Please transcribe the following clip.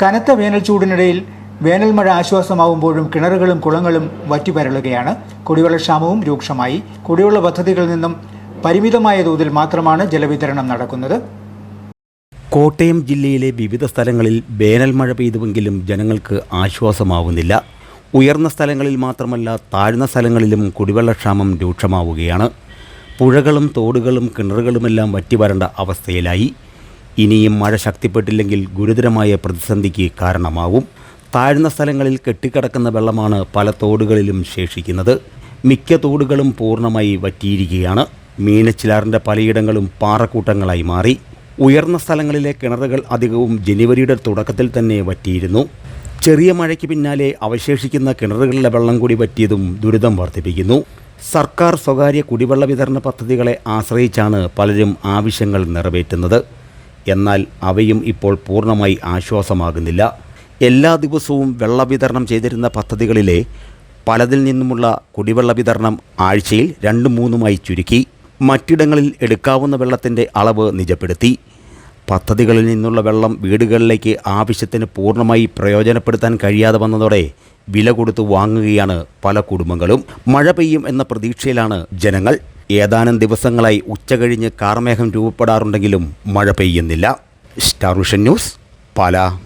കനത്ത വേനൽ ചൂടിനിടയിൽ വേനൽ മഴ ആശ്വാസമാവുമ്പോഴും കിണറുകളും കുളങ്ങളും വറ്റിപ്പരളുകയാണ് കുടിവെള്ളക്ഷാമവും രൂക്ഷമായി. കുടിവെള്ള പദ്ധതികളിൽ നിന്നും പരിമിതമായ തോതിൽ മാത്രമാണ് ജലവിതരണം നടക്കുന്നത്. കോട്ടയം ജില്ലയിലെ വിവിധ സ്ഥലങ്ങളിൽ വേനൽ മഴ പെയ്തുവെങ്കിലും ജനങ്ങൾക്ക് ആശ്വാസമാവുന്നില്ല. ഉയർന്ന സ്ഥലങ്ങളിൽ മാത്രമല്ല താഴ്ന്ന സ്ഥലങ്ങളിലും കുടിവെള്ളക്ഷാമം രൂക്ഷമാവുകയാണ്. പുഴകളും തോടുകളും കിണറുകളുമെല്ലാം വറ്റിവരേണ്ട അവസ്ഥയിലായി. ഇനിയും മഴ ശക്തിപ്പെട്ടില്ലെങ്കിൽ ഗുരുതരമായ പ്രതിസന്ധിക്ക് കാരണമാവും. താഴ്ന്ന സ്ഥലങ്ങളിൽ കെട്ടിക്കിടക്കുന്ന വെള്ളമാണ് പല തോടുകളിലും ശേഷിക്കുന്നത്. മിക്ക തോടുകളും പൂർണമായി വറ്റിയിരിക്കുകയാണ്. മീനച്ചിലാറിന്റെ പലയിടങ്ങളും പാറക്കൂട്ടങ്ങളായി മാറി. ഉയർന്ന സ്ഥലങ്ങളിലെ കിണറുകൾ അധികവും ജനുവരിയുടെ തുടക്കത്തിൽ തന്നെ വറ്റിയിരുന്നു. ചെറിയ മഴയ്ക്ക് പിന്നാലെ അവശേഷിക്കുന്ന കിണറുകളിലെ വെള്ളം കൂടി വറ്റിയതും ദുരിതം വർദ്ധിപ്പിക്കുന്നു. സർക്കാർ സ്വകാര്യ കുടിവെള്ള വിതരണ പദ്ധതികളെ ആശ്രയിച്ചാണ് പലരും ആവശ്യങ്ങൾ നിറവേറ്റുന്നത്. എന്നാൽ അവയും ഇപ്പോൾ പൂർണമായി ആശ്വാസമാകുന്നില്ല. എല്ലാ ദിവസവും വെള്ള വിതരണം ചെയ്തിരുന്ന പദ്ധതികളിലെ പലതിൽ നിന്നുമുള്ള കുടിവെള്ള വിതരണം ആഴ്ചയിൽ രണ്ടും മൂന്നുമായി ചുരുക്കി. മറ്റിടങ്ങളിൽ എടുക്കാവുന്ന വെള്ളത്തിന്റെ അളവ് നിജപ്പെടുത്തി. പദ്ധതികളിൽ നിന്നുള്ള വെള്ളം വീടുകളിലേക്ക് ആവശ്യത്തിന് പൂർണമായി പ്രയോജനപ്പെടുത്താൻ കഴിയാതെ വന്നതോടെ വില കൊടുത്ത് വാങ്ങുകയാണ് പല കുടുംബങ്ങളും. മഴ പെയ്യും എന്ന പ്രതീക്ഷയിലാണ് ജനങ്ങൾ. ഏതാനും ദിവസങ്ങളായി ഉച്ചകഴിഞ്ഞ് കാർമേഘം രൂപപ്പെടാറുണ്ടെങ്കിലും മഴ പെയ്യുന്നില്ല. Star vision news Pala.